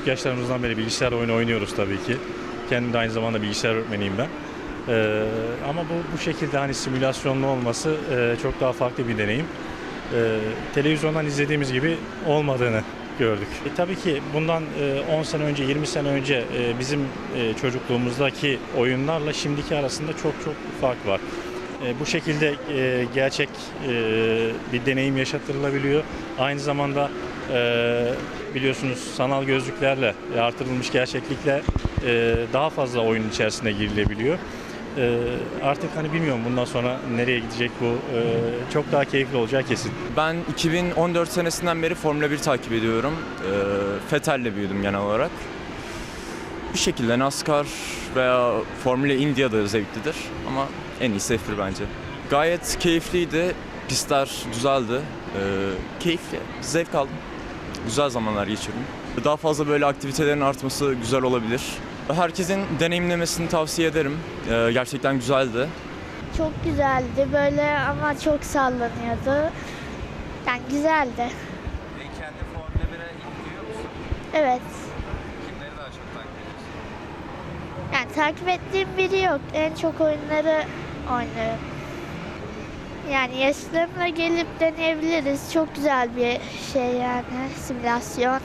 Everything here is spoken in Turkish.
küçük yaşlarımızdan beri bilgisayar oyunu oynuyoruz tabii ki. Kendim de aynı zamanda bilgisayar öğretmeniyim ben. Ee, ama bu, bu şekilde hani simülasyonlu olması e, çok daha farklı bir deneyim. Ee, televizyondan izlediğimiz gibi olmadığını gördük. E, tabii ki bundan e, 10 sene önce, 20 sene önce e, bizim e, çocukluğumuzdaki oyunlarla şimdiki arasında çok çok fark var. E, bu şekilde e, gerçek e, bir deneyim yaşatılabiliyor. Aynı zamanda e, biliyorsunuz sanal gözlüklerle e, artırılmış gerçeklikle e, daha fazla oyun içerisine girilebiliyor. E, artık hani bilmiyorum bundan sonra nereye gidecek bu. E, çok daha keyifli olacağı kesin. Ben 2014 senesinden beri Formula 1 takip ediyorum. Ee, Vettel'le büyüdüm genel olarak. Bu şekilde NASCAR veya Formula India da zevklidir ama en iyisi F1 bence. Gayet keyifliydi. Pistler güzeldi. Ee, keyifli. Zevk aldım. Güzel zamanlar geçirdim. Daha fazla böyle aktivitelerin artması güzel olabilir. Herkesin deneyimlemesini tavsiye ederim. Ee, gerçekten güzeldi. Çok güzeldi böyle ama çok sallanıyordu. Yani güzeldi. E, kendi Formula 1'e ilgiliyor musun? Evet. Kimleri daha çok takip ediyorsun? Yani takip ettiğim biri yok. En çok oyunları oynuyorum. Yani yaşlarına gelip deneyebiliriz. Çok güzel bir şey yani simülasyon.